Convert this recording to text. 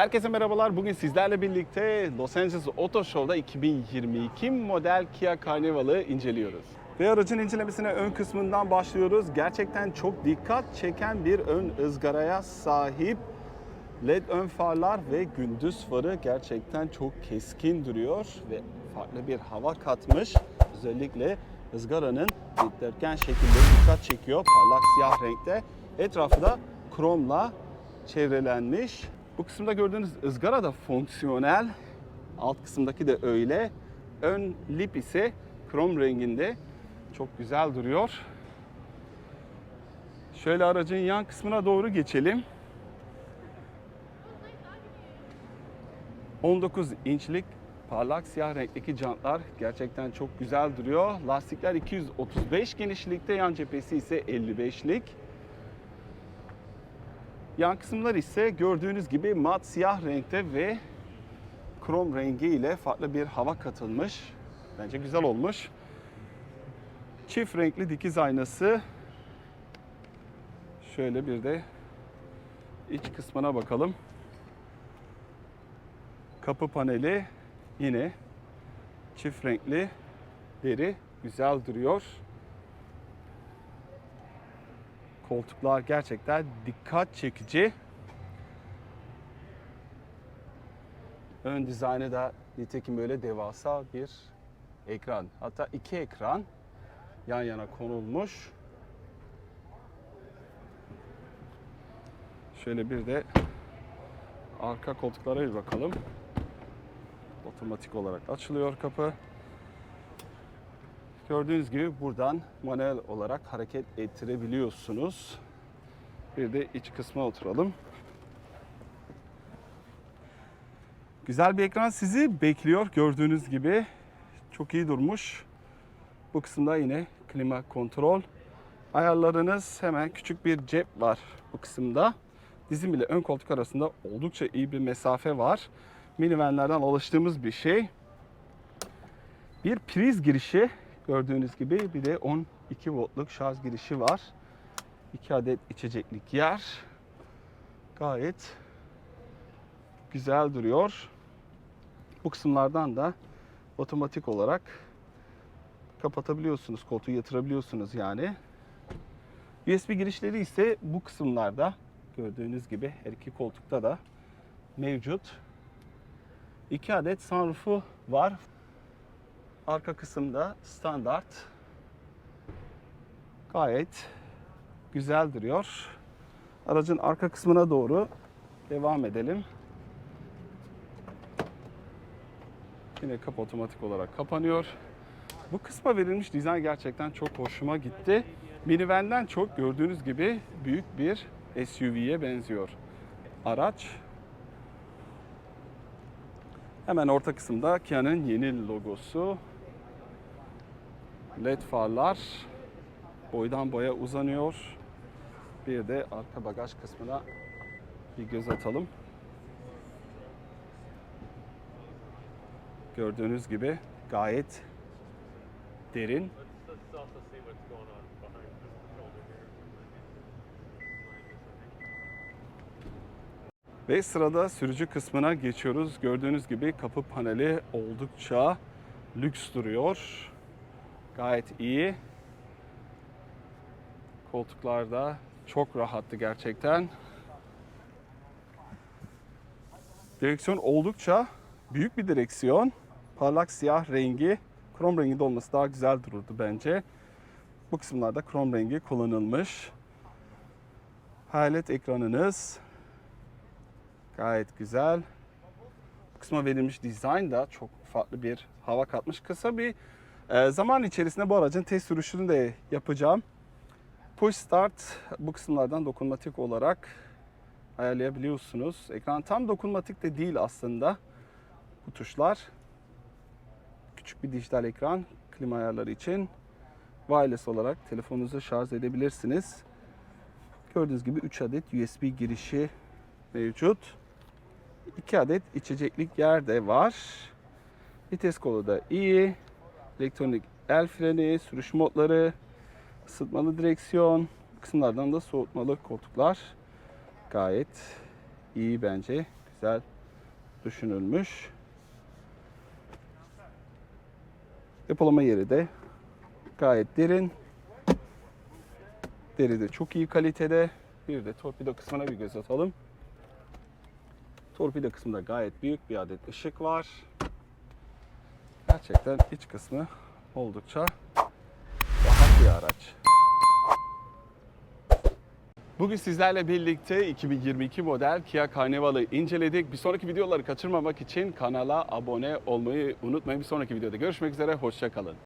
Herkese merhabalar. Bugün sizlerle birlikte Los Angeles Auto Show'da 2022 model Kia Carnival'ı inceliyoruz. Ve aracın incelemesine ön kısmından başlıyoruz. Gerçekten çok dikkat çeken bir ön ızgaraya sahip. LED ön farlar ve gündüz farı gerçekten çok keskin duruyor ve farklı bir hava katmış. Özellikle ızgaranın dikdörtgen şekilde dikkat çekiyor. Parlak siyah renkte. Etrafı da kromla çevrelenmiş. Bu kısımda gördüğünüz ızgara da fonksiyonel. Alt kısımdaki de öyle. Ön lip ise krom renginde. Çok güzel duruyor. Şöyle aracın yan kısmına doğru geçelim. 19 inçlik parlak siyah renkteki jantlar gerçekten çok güzel duruyor. Lastikler 235 genişlikte, yan cephesi ise 55'lik. Yan kısımlar ise gördüğünüz gibi mat siyah renkte ve krom rengi ile farklı bir hava katılmış. Bence güzel olmuş. Çift renkli dikiz aynası. Şöyle bir de iç kısmına bakalım. Kapı paneli yine çift renkli deri güzel duruyor. Koltuklar gerçekten dikkat çekici. Ön dizaynı da nitekim böyle devasa bir ekran. Hatta iki ekran yan yana konulmuş. Şöyle bir de arka koltuklara bir bakalım. Otomatik olarak açılıyor kapı. Gördüğünüz gibi buradan manuel olarak hareket ettirebiliyorsunuz. Bir de iç kısma oturalım. Güzel bir ekran sizi bekliyor gördüğünüz gibi. Çok iyi durmuş. Bu kısımda yine klima kontrol. Ayarlarınız hemen küçük bir cep var bu kısımda. Dizim ile ön koltuk arasında oldukça iyi bir mesafe var. Minivanlerden alıştığımız bir şey. Bir priz girişi gördüğünüz gibi bir de 12 voltluk şarj girişi var. 2 adet içeceklik yer. Gayet güzel duruyor. Bu kısımlardan da otomatik olarak kapatabiliyorsunuz. Koltuğu yatırabiliyorsunuz yani. USB girişleri ise bu kısımlarda gördüğünüz gibi her iki koltukta da mevcut. 2 adet sunroofu var. Arka kısımda standart. Gayet güzel duruyor. Aracın arka kısmına doğru devam edelim. Yine kapı otomatik olarak kapanıyor. Bu kısma verilmiş dizayn gerçekten çok hoşuma gitti. Minivan'den çok gördüğünüz gibi büyük bir SUV'ye benziyor. Araç Hemen orta kısımda Kia'nın yeni logosu. LED farlar boydan boya uzanıyor. Bir de arka bagaj kısmına bir göz atalım. Gördüğünüz gibi gayet derin. Ve sırada sürücü kısmına geçiyoruz. Gördüğünüz gibi kapı paneli oldukça lüks duruyor. Gayet iyi. Koltuklar da çok rahattı gerçekten. Direksiyon oldukça büyük bir direksiyon. Parlak siyah rengi, krom rengi olması daha güzel dururdu bence. Bu kısımlarda krom rengi kullanılmış. Hayalet ekranınız, Gayet güzel. Bu kısma verilmiş dizayn da çok farklı bir hava katmış. Kısa bir e, zaman içerisinde bu aracın test sürüşünü de yapacağım. Push start bu kısımlardan dokunmatik olarak ayarlayabiliyorsunuz. Ekran tam dokunmatik de değil aslında bu tuşlar. Küçük bir dijital ekran klima ayarları için. Wireless olarak telefonunuzu şarj edebilirsiniz. Gördüğünüz gibi 3 adet USB girişi mevcut. 2 adet içeceklik yer de var. Vites kolu da iyi. Elektronik el freni, sürüş modları, ısıtmalı direksiyon, kısımlardan da soğutmalı koltuklar. Gayet iyi bence. güzel düşünülmüş. Depolama yeri de gayet derin. Deri de çok iyi kalitede. Bir de torpido kısmına bir göz atalım. Torpido kısmında gayet büyük bir adet ışık var. Gerçekten iç kısmı oldukça rahat bir araç. Bugün sizlerle birlikte 2022 model Kia Carnival'ı inceledik. Bir sonraki videoları kaçırmamak için kanala abone olmayı unutmayın. Bir sonraki videoda görüşmek üzere. Hoşçakalın.